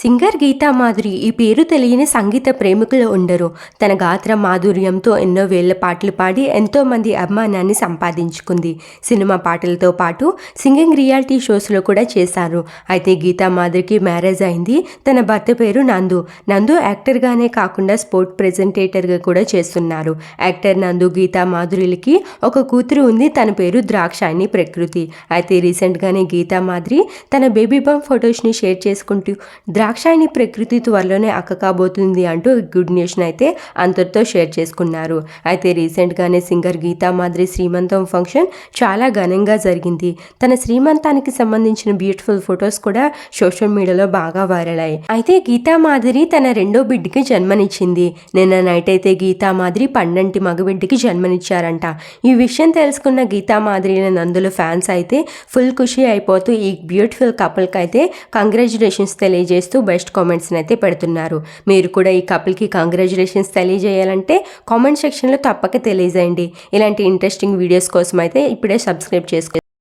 Singer Gita Madhuri ఈ పేరు తెలియని సంగీత ప్రేమికులు ఉండరు. తన గాత్ర మాధుర్యంతో ఎన్నో వేల పాటలు పాడి ఎంతోమంది అభిమానాన్ని సంపాదించుకుంది. సినిమా పాటలతో పాటు సింగింగ్ రియాలిటీ షోస్లో కూడా చేశారు. అయితే గీతా మాధురికి మ్యారేజ్ అయింది. తన భర్త పేరు నందు. నందు యాక్టర్గానే కాకుండా స్పోర్ట్ ప్రెజెంటేటర్గా కూడా చేస్తున్నారు. యాక్టర్ నందు గీతా మాధురిలకి ఒక కూతురు ఉంది. తన పేరు ద్రాక్షాయిని ప్రకృతి. అయితే రీసెంట్గానే గీతా మాధురి తన బేబీ బమ్ ఫొటోస్ని షేర్ చేసుకుంటూ దాక్షాయిని ప్రకృతి త్వరలోనే అక్క కాబోతుంది అంటూ గుడ్ న్యూస్ని అయితే అందరితో షేర్ చేసుకున్నారు. అయితే రీసెంట్గానే సింగర్ గీతా మాదిరి శ్రీమంతం ఫంక్షన్ చాలా ఘనంగా జరిగింది. తన శ్రీమంతానికి సంబంధించిన బ్యూటిఫుల్ ఫొటోస్ కూడా సోషల్ మీడియాలో బాగా వైరల్ అయ్యాయి. అయితే గీతా మాదిరి తన రెండో బిడ్డకి జన్మనిచ్చింది. నిన్న నైట్ అయితే గీతా మాదిరి పన్నెంటి మగబిడ్డకి జన్మనిచ్చారంట. ఈ విషయం తెలుసుకున్న గీతా మాధురి నందుల ఫ్యాన్స్ అయితే ఫుల్ ఖుషి అయిపోతూ ఈ బ్యూటిఫుల్ కపుల్కి అయితే కంగ్రాచులేషన్స్ తెలియజేస్తూ బెస్ట్ కామెంట్స్ని అయితే పెడుతున్నారు. మీరు కూడా ఈ కపుల్కి కంగ్రాచులేషన్స్ తెలియజేయాలంటే కామెంట్ సెక్షన్లో తప్పక తెలియజేయండి. ఇలాంటి ఇంట్రెస్టింగ్ వీడియోస్ కోసం అయితే ఇప్పుడే సబ్స్క్రైబ్ చేసుకో